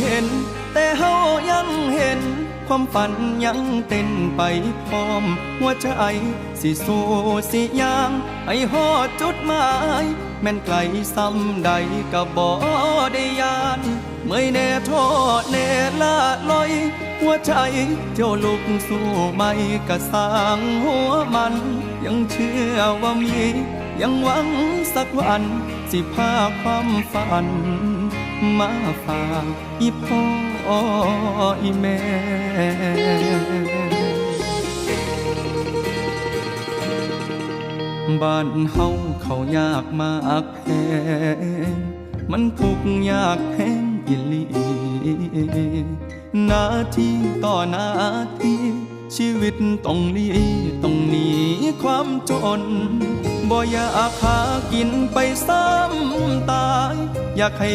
เห็น แต่เฮวยังเห็น ความฝันยังเต้นไปพร้อม หัวใจสิสู้สิยางให้ฮอดจุดหมาย แม่นไกลซ้ำใดก็บ่ได้ยานเมื่อยแน่ท้อแน่ละลอย หัวใจเจ้าลุกสู้ไม่กระสร้างหัวมัน ยังเชื่อว่ามี ยังหวังสักวัน สิพาความฝัน มาฝากอีพ่ออีแม่บ้านเฮาเขายากมากแพงมันทุกยากแพงอิลีนาทีต่อนาทีชีวิตต้องหลีต้องหนีความจนบ่อยากหากินไปซ้ำตาย อยากให้